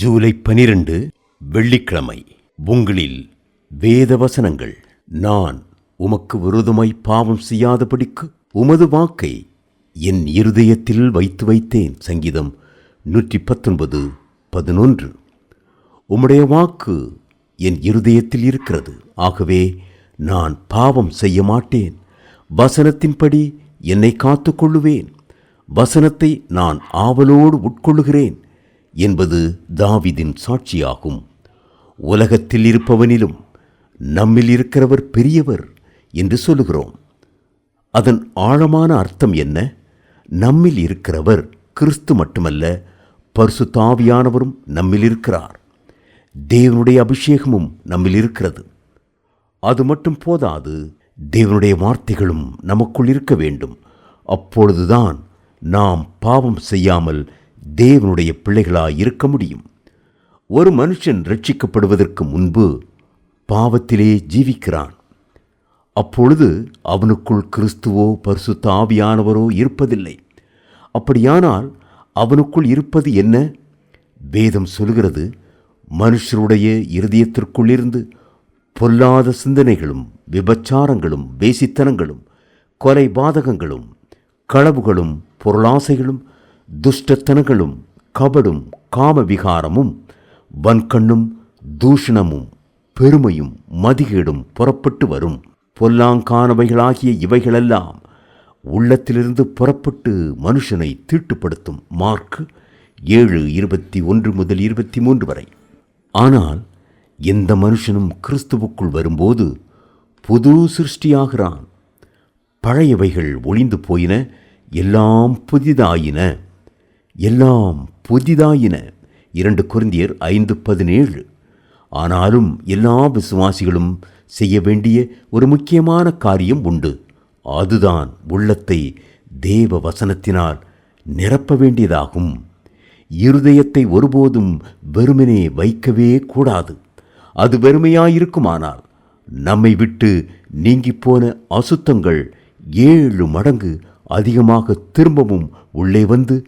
ஜூலை பனிரெண்டு வெள்ளிக்கிழமை உங்களில் வேதவசனங்கள். நான் உமக்கு விரோதமாய் பாவம் செய்யாதபடிக்கு உமது வாக்கை என் இருதயத்தில் வைத்து வைத்தேன். சங்கீதம் நூற்றி பத்தொன்பது பதினொன்று. உம்முடைய வாக்கு என் இருதயத்தில் இருக்கிறது. ஆகவே நான் பாவம் செய்ய மாட்டேன். வசனத்தின்படி என்னை காத்துக்கொள்ளுவேன். வசனத்தை நான் ஆவலோடு உட்கொள்ளுகிறேன். என்பது தாவிதின் சாட்சியாகும். உலகத்தில் இருப்பவனிலும் நம்மில் இருக்கிறவர் பெரியவர் என்று சொல்லுகிறோம். அதன் ஆழமான அர்த்தம் என்ன? நம்மில் இருக்கிறவர் கிறிஸ்து மட்டுமல்ல பரிசுத்தாவியானவரும் நம்மில் இருக்கிறார். தேவனுடைய அபிஷேகமும் நம்மில் இருக்கிறது. அது மட்டும் போதாது தேவனுடைய வார்த்தைகளும் நமக்குள் இருக்க வேண்டும். அப்பொழுதுதான் நாம் பாவம் செய்யாமல் தேவனுடைய பிள்ளைகளாய் இருக்க முடியும். ஒரு மனுஷன் ரட்சிக்கப்படுவதற்கு முன்பு பாவத்திலே ஜீவிக்கிறான். அப்பொழுது அவனுக்குள் கிறிஸ்துவோ பரிசுத்த ஆவியானவரோ இருப்பதில்லை. அப்படியானால் அவனுக்குள் இருப்பது என்ன? வேதம் சொல்கிறது மனுஷருடைய இருதயத்திற்குள்ளிருந்து பொல்லாத சிந்தனைகளும் விபச்சாரங்களும் வேசித்தனங்களும் கொலை பாதகங்களும் களவுகளும் பொருளாசைகளும் துஷ்டத்தனங்களும் கபடும் காமவிகாரமும் வன்கண்ணும் தூஷணமும் பெருமையும் மதிகேடும் புறப்பட்டு வரும். பொல்லாங்கானவைகளாகிய இவைகளெல்லாம் உள்ளத்திலிருந்து புறப்பட்டு மனுஷனை தீட்டுப்படுத்தும் மார்க் ஏழு இருபத்தி ஒன்று முதல் இருபத்தி மூன்று வரை. ஆனால் எந்த மனுஷனும் கிறிஸ்துவுக்குள் வரும்போது புது சிருஷ்டியாகிறான். பழையவைகள் ஒளிந்து போயின எல்லாம் புதிதாயின. எல்லாம் புதிதாயின. இரண்டு குருந்தியர் ஐந்து பதினேழு. ஆனாலும் எல்லா விசுவாசிகளும் செய்ய வேண்டிய ஒரு முக்கியமான காரியம் உண்டு. அதுதான் உள்ளத்தை தேவ வசனத்தினால் நிரப்ப வேண்டியதாகும். இருதயத்தை ஒருபோதும் வெறுமனே வைக்கவே கூடாது. அது வெறுமையாயிருக்குமானால் நம்மை விட்டு நீங்கிப் போன அசுத்தங்கள் ஏழு மடங்கு அதிகமாக திரும்பவும் உள்ளே வந்து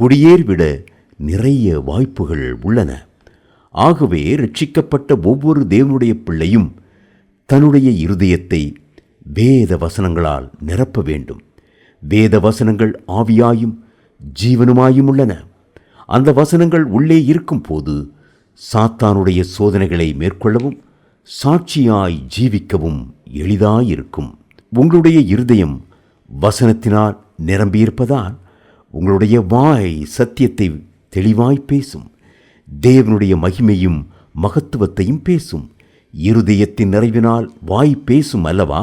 குடியேறிவிட நிறைய வாய்ப்புகள் உள்ளன. ஆகவே ரட்சிக்கப்பட்ட ஒவ்வொரு தேவனுடைய பிள்ளையும் தன்னுடைய இருதயத்தை வேத வசனங்களால் நிரப்ப வேண்டும். வேத வசனங்கள் ஆவியாயும் ஜீவனுமாயும் உள்ளன. அந்த வசனங்கள் உள்ளே இருக்கும் போது சாத்தானுடைய சோதனைகளை மேற்கொள்ளவும் சாட்சியாய் ஜீவிக்கவும் எளிதாயிருக்கும். உங்களுடைய இருதயம் வசனத்தினால் நிரம்பியிருப்பதால் உங்களுடைய வாய் சத்தியத்தை தெளிவாய் பேசும். தேவனுடைய மகிமையும் மகத்துவத்தையும் பேசும். இருதயத்தின் நிறைவினால் வாய் பேசும் அல்லவா?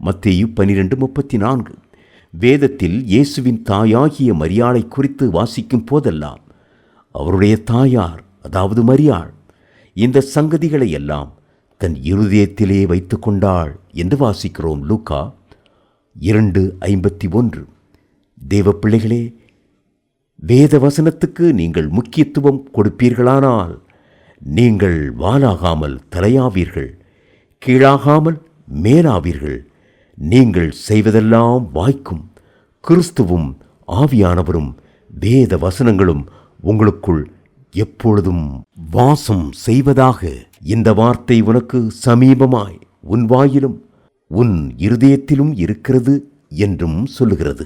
மத்தேயு பனிரெண்டு முப்பத்தி நான்கு வேதத்தில் இயேசுவின் தாயாகிய மரியாளை குறித்து வாசிக்கும் போதெல்லாம் அவருடைய தாயார் அதாவது மரியாள் இந்த சங்கதிகளை எல்லாம் தன் இருதயத்திலே வைத்து கொண்டாள் என்று வாசிக்கிறோம் லூக்கா இரண்டு ஐம்பத்தி ஒன்று. தேவ பிள்ளைகளே வேத வசனத்துக்கு நீங்கள் முக்கியத்துவம் கொடுப்பீர்களானால் நீங்கள் வாலாகாமல் தலையாவீர்கள் கீழாகாமல் மேலாவீர்கள். நீங்கள் செய்வதெல்லாம் வாய்க்கும் கிறிஸ்துவும் ஆவியானவரும் வேத வசனங்களும் உங்களுக்குள் எப்பொழுதும் வாசம் செய்வதாக இந்த வார்த்தை உனக்கு சமீபமாய் உன் வாயிலும் உன் இருதயத்திலும் இருக்கிறது என்றும் சொல்லுகிறது.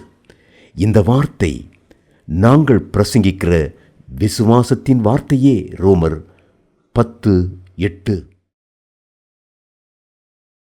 இந்த வார்த்தை நாங்கள் பிரசங்கிக்கிற விசுவாசத்தின் வார்த்தையே ரோமர் பத்து எட்டு.